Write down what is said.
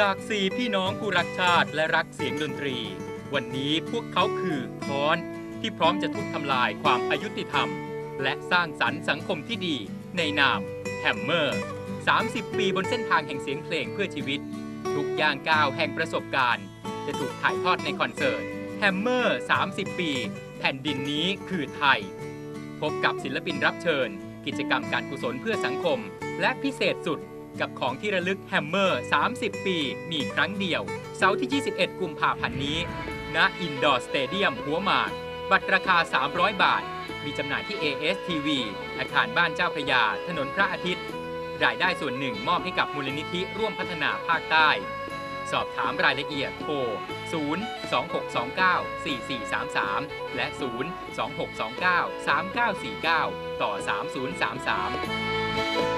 จาก4พี่น้องผู้รักชาติและรักเสียงดนตรี วันนี้พวกเขาคือค้อนที่พร้อมจะทุบทำลายความอายุติธรรม และสร้างสรรค์สังคมที่ดีในนามแฮมเมอร์ 30 ปีบนเส้นทางแห่งเสียงเพลงเพื่อชีวิต ทุกย่างก้าวแห่งประสบการณ์ จะถูกถ่ายทอดในคอนเสิร์ตแฮมเมอร์ 30 ปี แผ่นดินนี้คือไทย พบกับศิลปินรับเชิญ กิจกรรมการกุศลเพื่อสังคม และพิเศษสุด กับของที่ระลึกแฮมเมอร์ 30 ปี มีครั้งเดียว เสาร์ที่ 21 กุมภาพันธ์นี้ ณ อินดอร์สเตเดียมหัวหมาก บัตรราคา 300 บาท มีจำหน่ายที่ ASTV อาคารบ้านเจ้าพระยา ถนนพระอาทิตย์ รายได้ส่วนหนึ่งมอบให้กับมูลนิธิร่วมพัฒนาภาคใต้ สอบถามรายละเอียดโทร 0 2629 4433 และ 0 2629 3949 ต่อ 3033